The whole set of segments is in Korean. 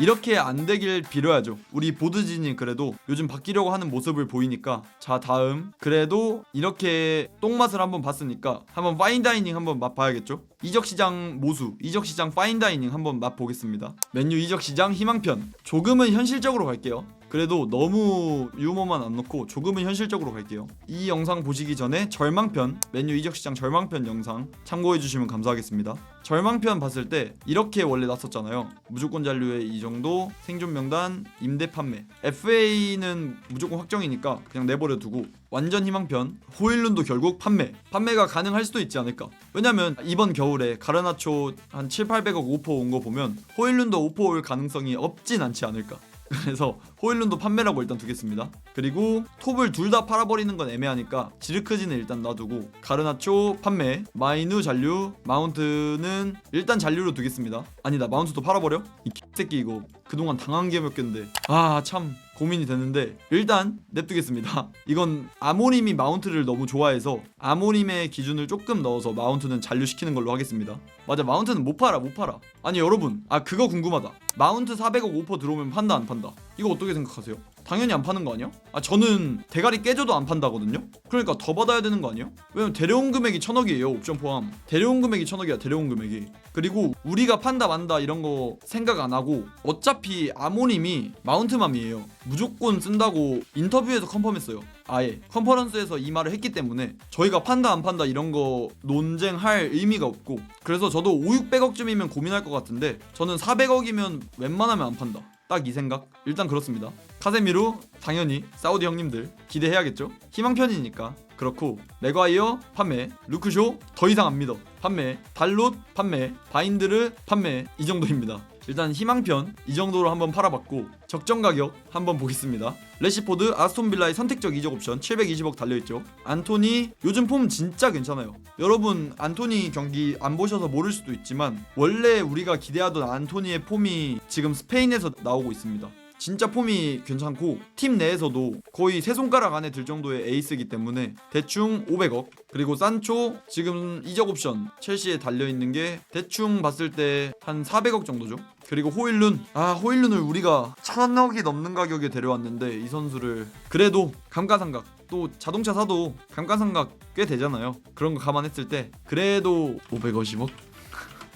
이렇게 안 되길 빌어야죠. 우리 보드진이 그래도 요즘 바뀌려고 하는 모습을 보이니까 자 다음 그래도 이렇게 똥맛을 한번 봤으니까 한번 파인다이닝 한번 맛봐야겠죠. 이적 시장 모수, 이적 시장 파인다이닝 한번 맛보겠습니다. 메뉴 이적 시장 희망편 조금은 현실적으로 갈게요. 그래도 너무 유머만 안 넣고 조금은 현실적으로 갈게요. 이 영상 보시기 전에 절망편 메뉴 이적 시장 절망편 영상 참고해 주시면 감사하겠습니다. 절망편 봤을 때 이렇게 원래 났었잖아요. 무조건 잔류의 이 정도 생존 명단 임대 판매 FA는 무조건 확정이니까 그냥 내버려 두고 완전 희망편 호일룬도 결국 판매 판매가 가능할 수도 있지 않을까 왜냐면 이번 겨울에 가르나초 한 7, 800억 오퍼 온거 보면 호일룬도 오퍼 올 가능성이 없진 않지 않을까 그래서 호일룬도 판매라고 일단 두겠습니다. 그리고 톱을 둘 다 팔아버리는 건 애매하니까 지르크진은 일단 놔두고 가르나초 판매, 마이누 잔류, 마운트는 일단 잔류로 두겠습니다. 아니다 마운트도 팔아버려? 이 새끼 이거 그동안 당한 게 몇 갠데 아참 고민이 되는데 일단 냅두겠습니다. 이건 아모님이 마운트를 너무 좋아해서 아모님의 기준을 조금 넣어서 마운트는 잔류시키는 걸로 하겠습니다. 맞아 마운트는 못 팔아 못 팔아. 아니 여러분 아 그거 궁금하다. 마운트 400억 오퍼 들어오면 판다 안 판다? 이거 어떻게 생각하세요? 당연히 안 파는 거 아니야? 아 저는 대가리 깨져도 안 판다거든요. 그러니까 더 받아야 되는 거 아니야? 왜냐면 데려온 금액이 천억이에요 옵션 포함. 데려온 금액이 천억이야 데려온 금액이. 그리고 우리가 판다 만다 이런 거 생각 안 하고 어차피 아모님이 마운트맘이에요. 무조건 쓴다고 인터뷰에서 컨펌했어요. 아예 컨퍼런스에서 이 말을 했기 때문에 저희가 판다 안 판다 이런 거 논쟁할 의미가 없고 그래서 저도 5, 600억쯤이면 고민할 것 같은데 저는 400억이면 웬만하면 안 판다. 딱 이 생각. 일단 그렇습니다. 카세미루 당연히 사우디 형님들 기대해야겠죠. 희망편이니까. 그렇고 맥과이어 판매, 루크쇼 더 이상 안 믿어 판매, 달롯 판매, 바인드르 판매 이 정도입니다. 일단 희망편 이 정도로 한번 팔아봤고 적정 가격 한번 보겠습니다. 레시포드 아스톤빌라의 선택적 이적 옵션 720억 달려있죠. 안토니 요즘 폼 진짜 괜찮아요. 여러분 안토니 경기 안 보셔서 모를 수도 있지만 원래 우리가 기대하던 안토니의 폼이 지금 스페인에서 나오고 있습니다. 진짜 폼이 괜찮고 팀 내에서도 거의 세 손가락 안에 들 정도의 에이스이기 때문에 대충 500억 그리고 산초 지금 이적 옵션 첼시에 달려 있는 게 대충 봤을 때 한 400억 정도죠. 그리고 호일룬 아 호일룬을 우리가 천억이 넘는 가격에 데려왔는데 이 선수를 그래도 감가상각 또 자동차 사도 감가상각 꽤 되잖아요. 그런 거 감안했을 때 그래도 550억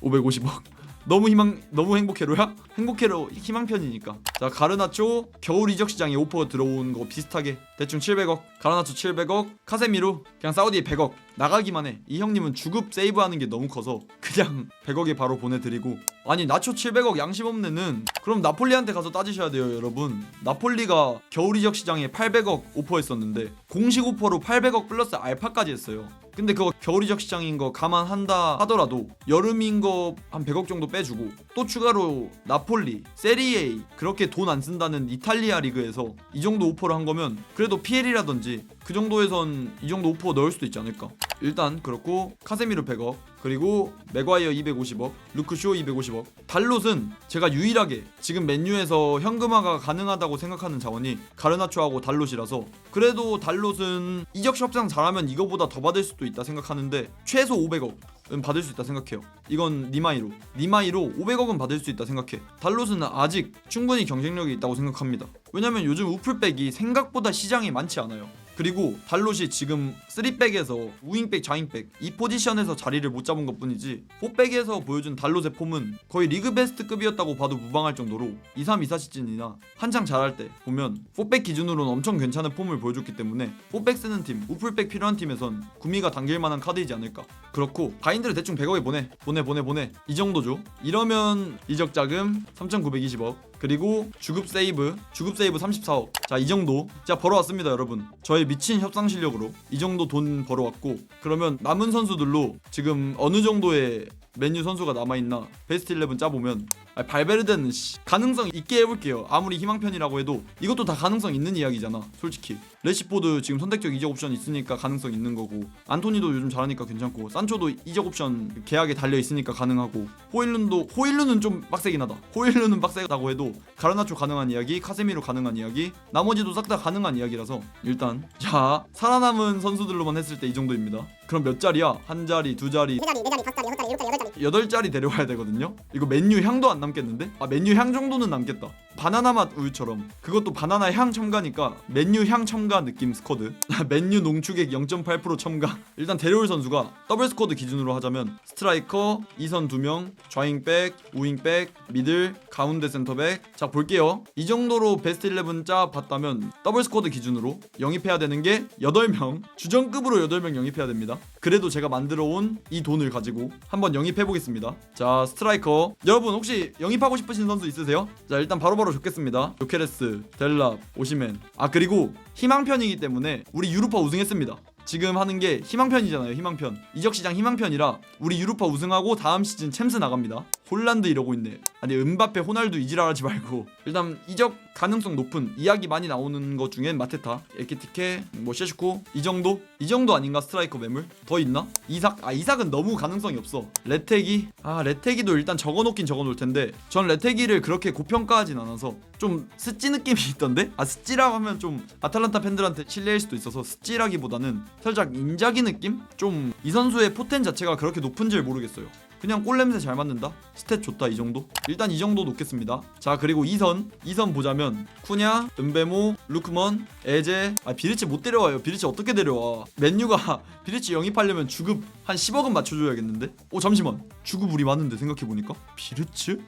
550억 너무 희망 너무 행복해로야? 행복해로 희망편이니까. 자 가르나초 겨울 이적 시장에 오퍼 들어온 거 비슷하게. 대충 700억 가르나초 700억 카세미루 그냥 사우디 100억. 나가기만 해 이 형님은 주급 세이브하는 게 너무 커서 그냥 100억에 바로 보내드리고. 아니 나초 700억 양심 없네는 그럼 나폴리한테 가서 따지셔야 돼요 여러분. 나폴리가 겨울 이적 시장에 800억 오퍼했었는데 공식 오퍼로 800억 플러스 알파까지 했어요 근데 그거 겨울 이적 시장인 거 감안한다 하더라도 여름인 거 한 100억 정도 빼주고 또 추가로 나폴리, 세리에이 그렇게 돈 안 쓴다는 이탈리아 리그에서 이 정도 오퍼를 한 거면 그래도 PL이라든지 그 정도에선 이 정도 오퍼 넣을 수도 있지 않을까 일단 그렇고 카세미르 100억 그리고 맥과이어 250억 루크쇼 250억 달롯은 제가 유일하게 지금 맨유에서 현금화가 가능하다고 생각하는 자원이 가르나초하고 달롯이라서 그래도 달롯은 이적 협상 잘하면 이거보다 더 받을 수도 있다 생각하는데 최소 500억 은 받을 수 있다 생각해요. 이건 니마이로. 니마이로 500억은 받을 수 있다 생각해. 달롯은 아직 충분히 경쟁력이 있다고 생각합니다. 왜냐면 요즘 우풀백이 생각보다 시장이 많지 않아요. 그리고 달롯이 지금 3백에서 우잉백, 좌잉백 이 포지션에서 자리를 못 잡은 것 뿐이지 4백에서 보여준 달롯의 폼은 거의 리그 베스트급이었다고 봐도 무방할 정도로 23, 24 시즌이나 한창 잘할 때 보면 4백 기준으로는 엄청 괜찮은 폼을 보여줬기 때문에 4백 쓰는 팀, 우풀백 필요한 팀에선 구미가 당길 만한 카드이지 않을까. 그렇고 바인드를 대충 100억에 보내 보내 보내 보내. 이 정도죠. 이러면 이적 자금 3,920억 그리고 주급 세이브 주급 세이브 34억. 자 이 정도. 자 벌어왔습니다 여러분. 저의 미친 협상 실력으로 이 정도 돈 벌어왔고 그러면 남은 선수들로 지금 어느 정도의 맨유 선수가 남아있나? 베스트 11 짜보면. 아, 발베르데는 씨, 가능성 있게 해볼게요. 아무리 희망편이라고 해도 이것도 다 가능성 있는 이야기잖아 솔직히. 레시포드 지금 선택적 이적 옵션 있으니까 가능성 있는 거고. 안토니도 요즘 잘하니까 괜찮고. 산초도 이적 옵션 계약에 달려 있으니까 가능하고. 호일룬도 호일룬은 좀 빡세긴 하다. 호일룬은 빡세다고 해도 가르나초 가능한 이야기 카세미로 가능한 이야기 나머지도 싹 다 가능한 이야기라서 일단 자 살아남은 선수들로만 했을 때 이 정도입니다 그럼 몇 자리야? 한 자리, 두 자리, 세 자리, 네 자리, 다섯 자리, 여섯 자리, 일곱 자리, 여덟 자리. 여덟 자리 데려가야 되거든요. 이거 맨유 향도 안 남겠는데? 아 맨유 향 정도는 남겠다. 바나나 맛 우유처럼 그것도 바나나 향 첨가니까 맨유 향 첨가 느낌 스쿼드. 맨유 농축액 0.8% 첨가. 일단 데려올 선수가 더블 스쿼드 기준으로 하자면 스트라이커 2선 2명, 좌잉백, 우잉백, 미들, 가운데 센터백. 자 볼게요. 이 정도로 베스트 11 짜 봤다면 더블 스쿼드 기준으로 영입해야 되는 게 8명. 주전급으로 8명 영입해야 됩니다. 그래도 제가 만들어 온 이 돈을 가지고 한번 영입해 보겠습니다. 자, 스트라이커. 여러분 혹시 영입하고 싶으신 선수 있으세요? 자, 일단 바로바로 좋겠습니다. 요케레스, 델랍, 오시멘. 아, 그리고 희망편이기 때문에 우리 유루파 우승했습니다. 지금 하는 게 희망편이잖아요. 희망편. 이적 시장 희망편이라 우리 유루파 우승하고 다음 시즌 챔스 나갑니다. 홀란드 이러고 있네. 아니 은바페, 호날두 이지랄하지 말고 일단 이적 가능성 높은 이야기 많이 나오는 것 중엔 마테타, 에키티케, 뭐 셰슈코 이 정도? 이 정도 아닌가 스트라이커 매물? 더 있나? 이삭? 아 이삭은 너무 가능성이 없어. 레테기? 아 레테기도 일단 적어놓긴 적어놓을 텐데 전 레테기를 그렇게 고평가하진 않아서 좀 스찌 느낌이 있던데? 아 스찌라고 하면 좀 아탈란타 팬들한테 실례일 수도 있어서 스찌라기보다는 살짝 인자기 느낌? 좀 이 선수의 포텐 자체가 그렇게 높은지를 모르겠어요. 그냥 골 냄새 잘 맞는다? 스탯 좋다 이 정도? 일단 이 정도 놓겠습니다 자 그리고 2선 2선 보자면 쿠냐, 은베모, 루크먼, 에제 아 비리치 못 데려와요 비리치 어떻게 데려와 맨유가 비리치 영입하려면 주급 한 10억은 맞춰줘야겠는데? 오 잠시만 주급 우리 많은데 생각해보니까 비르츠?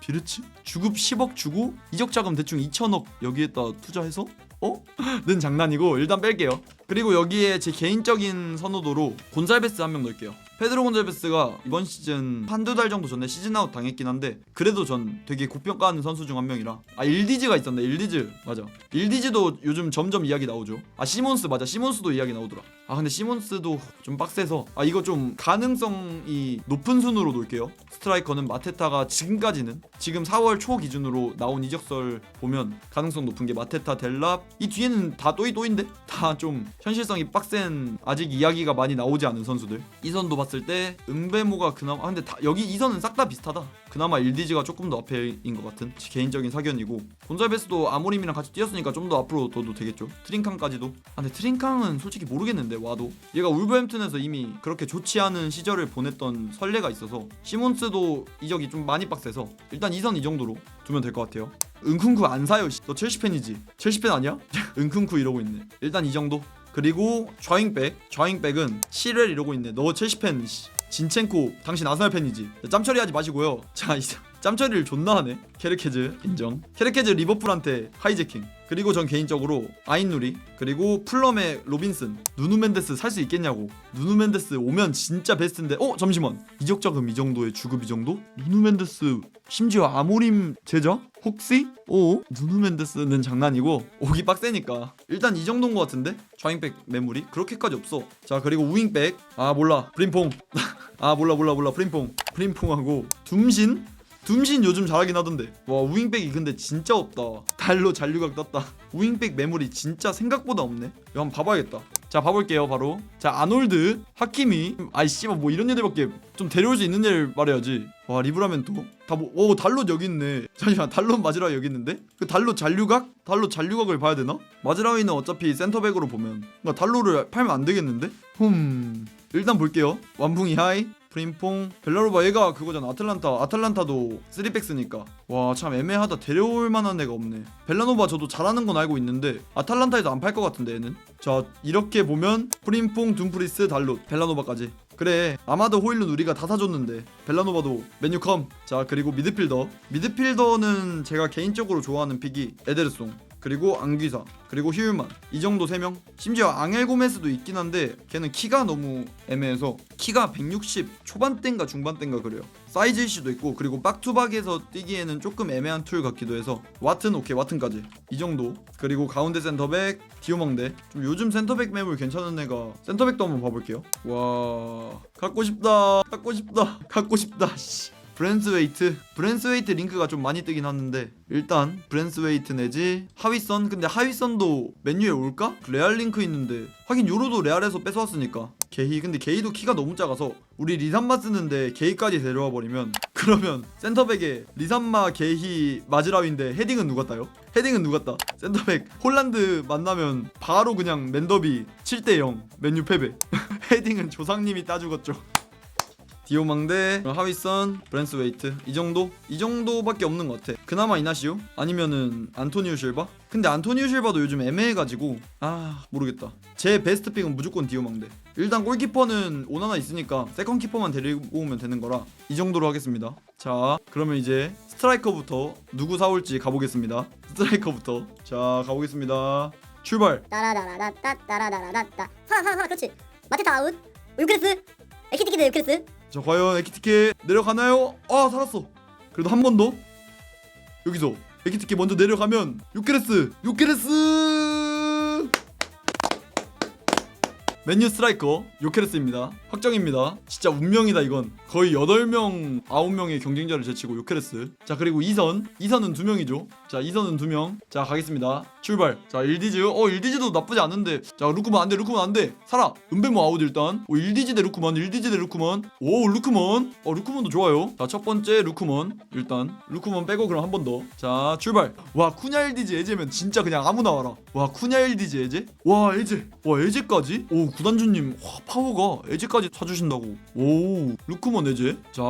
비르츠? 주급 10억 주고 이적 자금 대충 2천억 여기에다 투자해서 어? 는 장난이고 일단 뺄게요. 그리고 여기에 제 개인적인 선호도로 곤살베스 한 명 넣을게요. 페드로 곤살베스가 이번 시즌 한두 달 정도 전에 시즌 아웃 당했긴 한데 그래도 전 되게 고평가하는 선수 중 한 명이라. 아 일디즈가 있었네 일디즈. 맞아. 일디즈도 요즘 점점 이야기 나오죠. 아 시몬스 맞아. 시몬스도 이야기 나오더라 아 근데 시몬스도 좀 빡세서. 아 이거 좀 가능성이 높은 순으로 놓을게요. 스트라이커는 마테타가 지금까지는 지금 4월 초 기준으로 나온 이적설 보면 가능성 높은 게 마테타 델랍. 이 뒤에는 다 또이 또인데? 다 좀 현실성이 빡센 아직 이야기가 많이 나오지 않은 선수들. 이 선도 봤을 때 은베모가 그나마 아 근데 다 여기 이 선은 싹 다 비슷하다 그나마 일디즈가 조금 더 앞에인 것 같은 제 개인적인 사견이고 곤잘베스도 아모림이랑 같이 뛰었으니까 좀 더 앞으로 둬도 되겠죠? 트링캉까지도? 아 근데 트링캉은 솔직히 모르겠는데 와도. 얘가 울버햄튼에서 이미 그렇게 좋지 않은 시절을 보냈던 선례가 있어서 시몬스도 이적이 좀 많이 빡세서 일단 이선이 정도로 두면 될 것 같아요. 은쿵쿠 안 사요 씨. 너 첼시 팬이지? 첼시 팬 아니야? 은쿵쿠 이러고 있네. 일단 이 정도. 그리고 좌잉백 좌잉백은 시렐 이러고 있네. 너 첼시 팬 씨. 진첸코 당신 아스날 팬이지. 짬 처리 하지 마시고요. 자 이제 짬처리를 존나 하네. 케르케즈 인정. 케르케즈 리버풀한테 하이제킹. 그리고 전 개인적으로 아인누리 그리고 플럼의 로빈슨. 누누 멘데스 살 수 있겠냐고. 누누 멘데스 오면 진짜 베스트인데 어 잠시만. 이적 자금 이 정도의 주급 이 정도? 누누 멘데스 심지어 아모림 제자? 혹시? 오 누누 멘데스는 장난이고? 오기 빡세니까. 일단 이 정도인 것 같은데? 좌잉백 매물이 그렇게까지 없어. 자 그리고 우잉백. 아 몰라. 프림퐁. 아 몰라 몰라 몰라. 프림퐁. 프림퐁하고 둠신 둠신 요즘 잘하긴 하던데. 와 우잉백이 근데 진짜 없다. 달로 잔류각 떴다. 우잉백 매물이 진짜 생각보다 없네. 이거 한번 봐봐야겠다. 자 봐볼게요 바로. 자 아놀드 하키미 아이 씨발 뭐 이런 애들밖에 좀 데려올 수 있는 애를 말해야지. 와 리브라면 또다뭐오 달롯 여기 있네. 잠시만 달롯 마즈라위 여기 있는데? 그 달롯 잔류각? 달롯 잔류각을 봐야 되나? 마즈라위는 어차피 센터백으로 보면. 그러니까 달롯을 팔면 안 되겠는데? 흠. 일단 볼게요. 완붕이 하이 프림퐁. 벨라로바 얘가 그거잖아. 아틀란타. 아틀란타도 3백스니까. 와 참 애매하다. 데려올 만한 애가 없네. 벨라노바 저도 잘하는 건 알고 있는데 아탈란타에도 안팔 것 같은데 얘는? 자 이렇게 보면 프림퐁 둠프리스 달롯 벨라노바까지. 그래 아마도 호일룬 우리가 다 사줬는데. 벨라노바도 메뉴컴. 자 그리고 미드필더. 미드필더는 제가 개인적으로 좋아하는 픽이 에데르송 그리고 앙귀사 그리고 휴일만. 이 정도 3명. 심지어 앙헬 고메스도 있긴 한데 걔는 키가 너무 애매해서 키가 160 초반대인가 중반대인가 그래요. 사이즈 이슈도 있고 그리고 빡투박에서 뛰기에는 조금 애매한 툴 같기도 해서 와튼 오케이 와튼까지. 이 정도. 그리고 가운데 센터백 디오망대. 좀 요즘 센터백 매물 괜찮은 애가 센터백도 한번 봐볼게요. 와 갖고 싶다. 갖고 싶다. 갖고 싶다. 씨. 브랜스웨이트 브랜스웨이트 링크가 좀 많이 뜨긴 하는데 일단 브랜스웨이트 내지 하위선 근데 하위선도 메뉴에 올까? 레알 링크 있는데 하긴 요로도 레알에서 뺏어왔으니까 게이 근데 게이도 키가 너무 작아서 우리 리산마 쓰는데 게이까지 데려와 버리면 그러면 센터백에 리산마 게이 마즈라위인데 헤딩은 누가 따요? 헤딩은 누가 따? 센터백 홀란드 만나면 바로 그냥 맨더비 7대0 맨유 패배 헤딩은 조상님이 따주겠죠 디오망대 하위선 브랜스 웨이트. 이 정도? 이 정도밖에 없는 것 같아. 그나마 이나시오? 아니면은 안토니오 실바? 근데 안토니오 실바도 요즘 애매해가지고 아 모르겠다. 제 베스트 픽은 무조건 디오망대. 일단 골키퍼는 오나나 있으니까 세컨 키퍼만 데리고 오면 되는 거라 이 정도로 하겠습니다. 자 그러면 이제 스트라이커부터 누구 사올지 가보겠습니다. 스트라이커부터. 자 가보겠습니다. 출발! 따라다라다따 따라다라다따. 하나 그렇지. 마테타 아웃 유크레스. 에키티키드 유크레스 자 과연 에키티케 내려가나요? 아 살았어. 그래도 한 번 더. 여기서 에키티케 먼저 내려가면 요케레스 요케레스 맨유 스트라이커 요케레스입니다. 확정입니다. 진짜 운명이다 이건. 거의 8명 9명의 경쟁자를 제치고 요케레스. 자 그리고 2선. 2선은 2명이죠. 자 2선은 2명. 자 가겠습니다. 출발. 자 일디즈. 어 일디즈도 나쁘지 않은데. 자 루크만 안돼 루크만 안돼. 살아. 은배모 아웃 일단. 오 일디즈 대 루크만 일디즈 대 루크만 오 루크만 어 루크만도 좋아요. 자 첫 번째 루크만 일단. 루크만 빼고 그럼 한 번 더. 자 출발. 와 쿠냐 일디즈 에제면 진짜 그냥 아무나 와라. 와 쿠냐 일디즈 에제? 와 에제. 와 에제까지? 오 구단주님 와 파워가 에제까지 사주신다고. 오 루크만 에제 자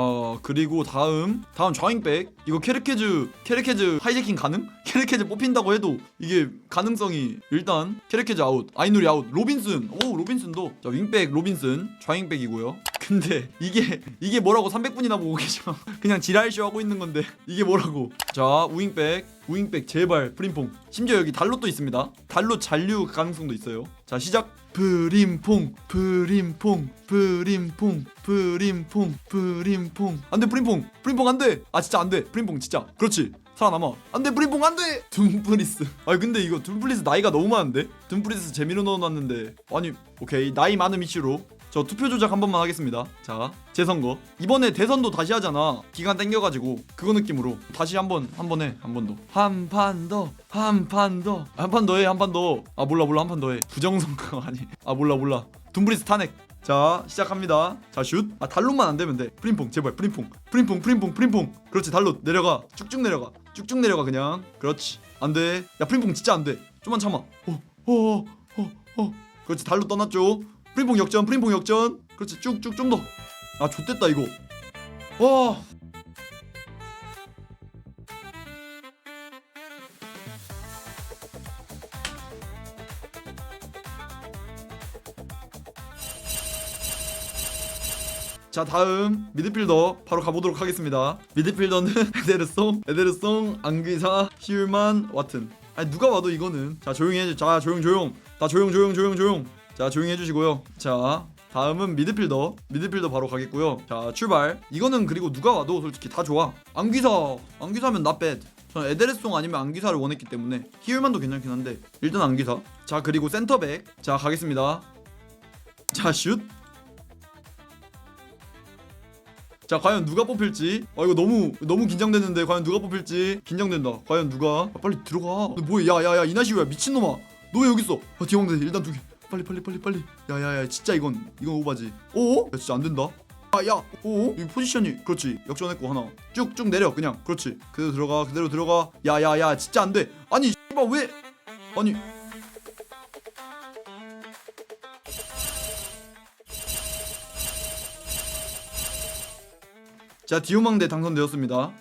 그리고 다음 다음 좌잉백. 이거 캐르케즈 캐르케즈 하이제킹 가능? 캐르케즈 뽑힌다고 해도 이게 가능성이 일단 캐르케즈 아웃 아이누리 아웃 로빈슨. 오 로빈슨도. 자 윙백 로빈슨. 좌잉백이고요 근데 이게 이게 뭐라고 300분이나 보고 계셔? 그냥 지랄쇼 하고 있는 건데 이게 뭐라고? 자 우잉백 우잉백 제발 프림퐁. 심지어 여기 달롯도 있습니다. 달롯 잔류 가능성도 있어요. 자 시작. 프림퐁 프림퐁 프림퐁 프림퐁 프림퐁. 안돼 프림퐁. 프림퐁 안돼. 아 진짜 안돼. 프림퐁 진짜. 그렇지. 살아남아. 안돼 프림퐁 안돼. 둠프리스. 아니 근데 이거 둠프리스 나이가 너무 많은데? 둠프리스 재미로 넣어놨는데. 아니 오케이. 나이 많음 이슈로 저 투표 조작 한 번만 하겠습니다. 자 재선거. 이번에 대선도 다시 하잖아. 기간 땡겨가지고 그거 느낌으로 다시 한 번 한 번 해 한 번 더. 한 판 더 한 판 더. 한 판 더 해 한 판 더. 아 몰라 몰라. 한 판 더 해. 부정선거 아니. 아 몰라 몰라. 둠브리스 탄핵. 자 시작합니다. 자 슛 아 달롯만 안 되면 돼. 프림퐁 제발 프림퐁. 프림퐁 프림퐁 프림퐁. 그렇지 달롯 내려가. 쭉쭉 내려가. 쭉쭉 내려가 그냥. 그렇지. 안돼. 야 프림퐁 진짜 안돼. 좀만 참아. 어어어어 어, 어. 그렇지 달롯 떠났죠 프림퐁 역전 프림퐁 역전. 그렇지 쭉쭉 좀 더. 아 좋댔다 이거. 와. 자 다음 미드필더 바로 가보도록 하겠습니다. 미드필더는 에데르송 에데르송 안귀사 히울만 와튼. 아니 누가 와도 이거는. 자 조용히 해줘 자 조용 조용. 다 조용 조용 조용 조용 자 조용히 해주시고요. 자 다음은 미드필더. 미드필더 바로 가겠고요. 자 출발. 이거는 그리고 누가 와도 솔직히 다 좋아. 안귀사. 안귀사면 나빼 저는 에데르송 아니면 안귀사를 원했기 때문에 히울만도 괜찮긴 한데 일단 안귀사. 자 그리고 센터백. 자 가겠습니다. 자슛. 자 과연 누가 뽑힐지. 아 이거 너무 너무 긴장되는데 과연 누가 뽑힐지. 긴장된다. 과연 누가? 아, 빨리 들어가. 너 뭐야 야야야 이나시오야. 미친놈아. 너 왜 여기 있어? 아 디왕대 일단 두개 빨리 빨리 빨리 빨리. 야야야 진짜 이건 이건 오바지. 오? 야 진짜 안 된다. 아야 오? 이 포지션이 그렇지. 역전했고 하나. 쭉쭉 내려 그냥. 그렇지. 그대로 들어가 그대로 들어가. 야야야 진짜 안 돼. 아니 씨발 왜? 아니. 자 디오망대 당선되었습니다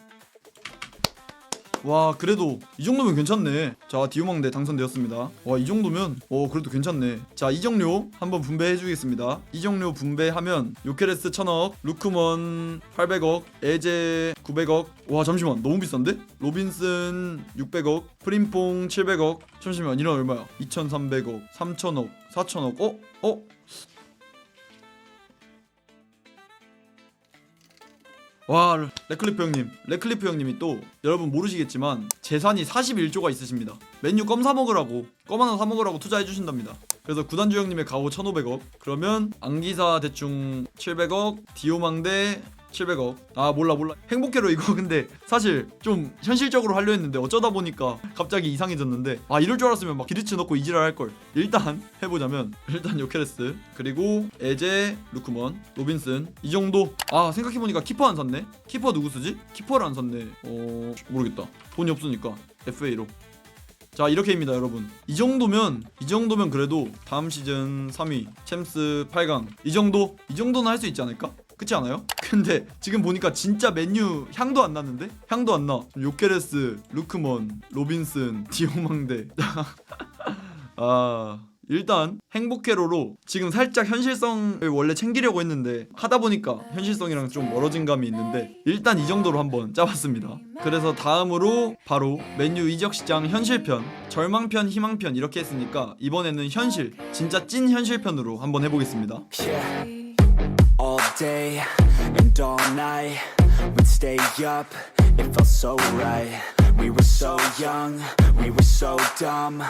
와 그래도 이 정도면 괜찮네. 자 디오망대 당선되었습니다. 와 이 정도면 어 그래도 괜찮네. 자 이정료 한번 분배해 주겠습니다. 이정료 분배하면 요케레스 1000억 루크먼 800억 에제 900억. 와 잠시만 너무 비싼데? 로빈슨 600억 프림퐁 700억. 잠시만 이런 얼마야? 2300억 3000억 4000억. 어? 어? 와 레클리프 형님. 레클리프 형님이 또 여러분 모르시겠지만 재산이 41조가 있으십니다. 맨유 껌 사먹으라고 껌 하나 사먹으라고 투자해 주신답니다. 그래서 구단주 형님의 가오 1500억 그러면 안기사 대충 700억 디오망대 700억. 아 몰라 몰라. 행복해로 이거. 근데 사실 좀 현실적으로 하려 했는데 어쩌다 보니까 갑자기 이상해졌는데 아 이럴 줄 알았으면 막 기르치 넣고 이지랄 할 걸. 일단 해보자면 일단 요케레스 그리고 에제 루크먼 로빈슨. 이 정도. 아 생각해 보니까 키퍼 안 샀네? 키퍼 누구 쓰지? 키퍼를 안 샀네. 어 모르겠다. 돈이 없으니까 FA로. 자 이렇게입니다 여러분. 이 정도면 이 정도면 그래도 다음 시즌 3위 챔스 8강. 이 정도? 이 정도는 할 수 있지 않을까? 그렇지 않아요? 근데 지금 보니까 진짜 맨유 향도 안 나는데? 향도 안 나. 요케레스, 루크먼, 로빈슨, 디오망대. 아 일단 행복회로로 지금 살짝 현실성을 원래 챙기려고 했는데 하다 보니까 현실성이랑 좀 멀어진 감이 있는데 일단 이 정도로 한번 짜봤습니다. 그래서 다음으로 바로 맨유 이적 시장 현실편, 절망편, 희망편 이렇게 했으니까 이번에는 현실, 진짜 찐 현실편으로 한번 해보겠습니다. Day and all night, we'd stay up. It felt so right. We were so young, we were so dumb.